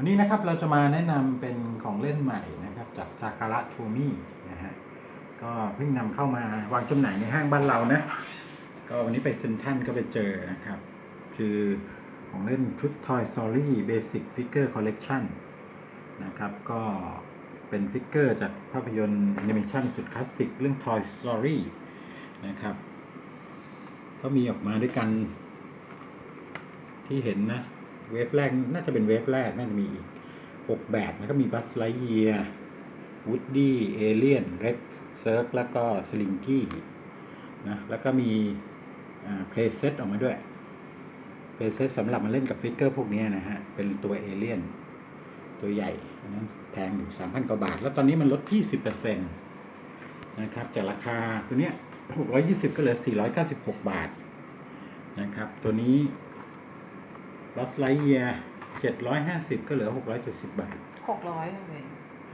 วันนี้นะครับเราจะมาแนะนำเป็นของเล่นใหม่นะครับจากซาการะโทมี่นะฮะก็เพิ่งนำเข้ามาวางจำหน่ายในห้างบ้านเรานะก็วันนี้ไปเซ็นทรันก็ไปเจอนะครับ คือของเล่นชุด Toy Story Basic Figure Collection นะครับก็เป็นฟิกเกอร์จากภาพยนตร์แอนิเมชันสุดคลาสสิกเรื่อง Toy Story นะครับ ก็มีออกมาด้วยกันที่เห็นนะ เวฟแรกน่าจะเป็นเวฟแรกน่าจะมีอีก6แบบนะก็มีบัสไลเยียวูดดี้เอเลียนเร็กเซิร์กแล้วก็สลิงกี้นะแล้วก็มีเพลเซตออกมาด้วยเพลเซตสำหรับมาเล่นกับฟิกเกอร์พวกนี้นะฮะ เป็นตัวเอเลียนตัวใหญ่นนั้นแพงอยู่3,000กว่าบาท แล้วตอนนี้มันลด 20%นะครับ จากราคาตัวเนี้ย620 ก็เหลือ 496 บาทนะครับ ตัวนี้ ลอสไลเยียเจ็ดร้อยห้าสิบก็เหลือหกร้อยเจ็ดสิบบาทหกร้อยเลย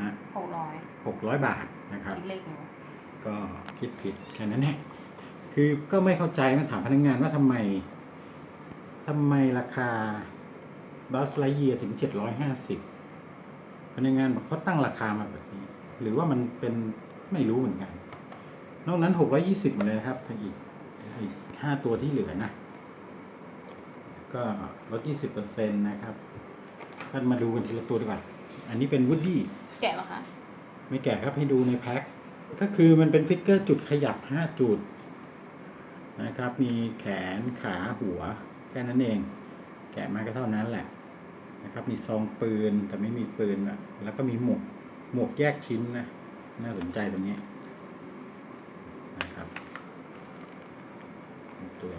ฮะหกร้อยหกร้อยบาทนะครับ คิดเลขหนูก็คิดผิดแค่นั้นแหละคือก็ไม่เข้าใจมาถามพนักงานว่าทำไมทำไมราคาลอสไลเยียถึงเจ็ดร้อยห้าสิบพนักงานบอกเขาตั้งราคามาแบบนี้ หรือว่ามันเป็นไม่รู้เหมือนกัน นอกนั้นหกร้อยี่สิบหมดเลยนะครับทั้งอีกอีกห้าตัวที่เหลือนะ ก็ลด 20%นะครับท่านมาดูกันทีละตัวดีกว่า อันนี้เป็นวูดดี้แกะเหรอคะไม่แกะครับให้ดูในแพ็ค ก็คือมันเป็นฟิกเกอร์จุดขยับ 5 จุดนะครับ มีแขนขาหัว แค่นั้นเอง แกะมาก็เท่านั้นแหละนะครับ มีซองปืนแต่ไม่มีปืนอะแล้วก็มีหมวกหมวกแยกชิ้นนะ น่าสนใจตรงนี้นะครับตัว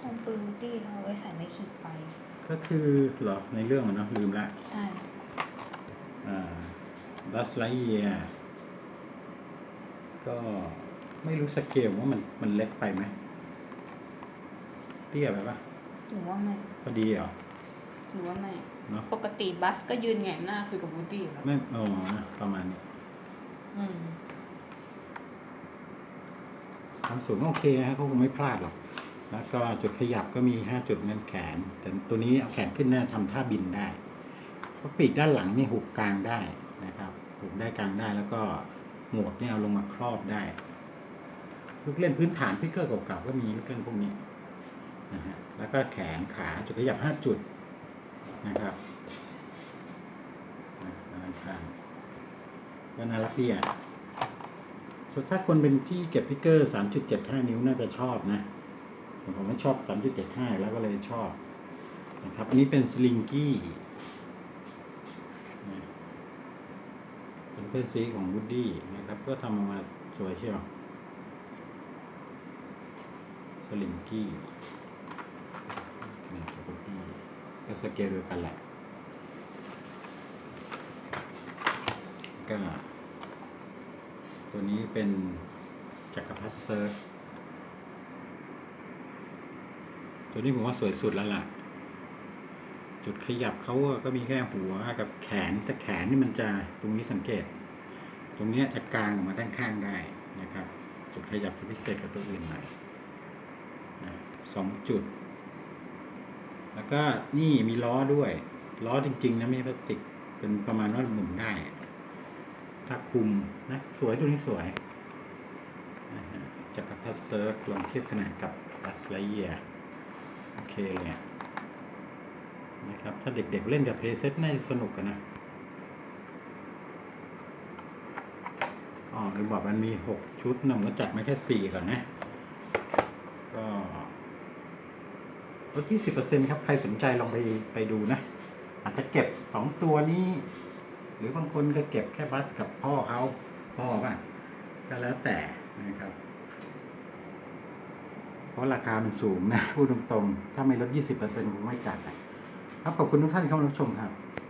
ซองปืนที่เขาเอาไว้ใส่ในขีดไฟ ก็คือเหรอในเรื่องอะเนาะลืมละใช่อ่าบัสไลเยียก็ไม่รู้สเกลว่ามันมันเล็กไปไหมเตี้ยไปปะหนูว่าไม่พอดีเหรอหนูว่าไม่เนาะปกติบัสก็ยืนแหงนหน้าคือกับวูดดี้อยู่แล้วไม่อ๋อนะประมาณนี้อืมความสูงก็โอเคฮะเขาคงไม่พลาดหรอก แล้วก็จุดขยับก็มีห้าจุดนั่นแขน แต่ตัวนี้เอาแขนขึ้นหน้าทำท่าบินได้เพราะปีกด้านหลังนี่หุบกลางได้นะครับหุบได้กลางได้แล้วก็หมวกเนี่ยเอาลงมาครอบได้ลูกเล่นพื้นฐานฟิกเกอร์เก่าๆก็มีลูกเล่นพวกนี้นะฮะแล้วก็แขนขาจุดขยับห้าจุดนะครับนะด้านข้างก็น่ารักดีอะถ้าคนเป็นที่เก็บฟิกเกอร์ 3.75 นิ้วน่าจะชอบนะ แต่ผมไม่ชอบ 3.75 แล้วก็เลยชอบนะครับ อันนี้เป็นสลิงกี้เป็นเพื่อนซีของวูดดี้นะครับ ก็ทำออกมาสวยเชียวสลิงกี้นี่กับวูดดี้ก็สเกลเดียวกันแหละก็ตัวนี้เป็นจักรพรรดิเซิร์ฟ ตัวนี้ผมว่าสวยสุดแล้วล่ะ จุดขยับเขาก็มีแค่หัวกับแขนแต่แขนนี่มันจะตรงนี้สังเกต ตรงเนี้ยจะกลางออกมาด้านข้างได้นะครับ จุดขยับจะพิเศษกับตัวอื่นหน่อยนะสองจุด แล้วก็นี่มีล้อด้วย ล้อจริง ๆ นะไม่พลาสติกเป็นประมาณว่าหมุนได้ถ้าคุมนะสวยตัวนี้สวยจักรพรรดิเซิร์ฟลองเทียบขนาดกับบัสไลเยีย อเคเลยนะครับ ถ้าเด็กๆเล่นกับเพย์เซตน่าจะสนุกกันนะ อ๋อลืมบอกมันมีหกชุดนะผมก็จัดมาแค่สี่ก่อนนะ ก็ลดยี่สิบเปอร์เซ็นครับ ใครสนใจลองไปไปดูนะ อาจจะเก็บสองตัวนี้ หรือบางคนก็เก็บแค่บัสกับพ่อเขาพ่อป่ะก็แล้วแต่นะครับ ราะราคามันสูงนะ พูดตรงๆ ถ้าไม่ลด 20%ผมไม่จัดนะ ครับขอบคุณทุกท่านที่เข้ามารับชมครับ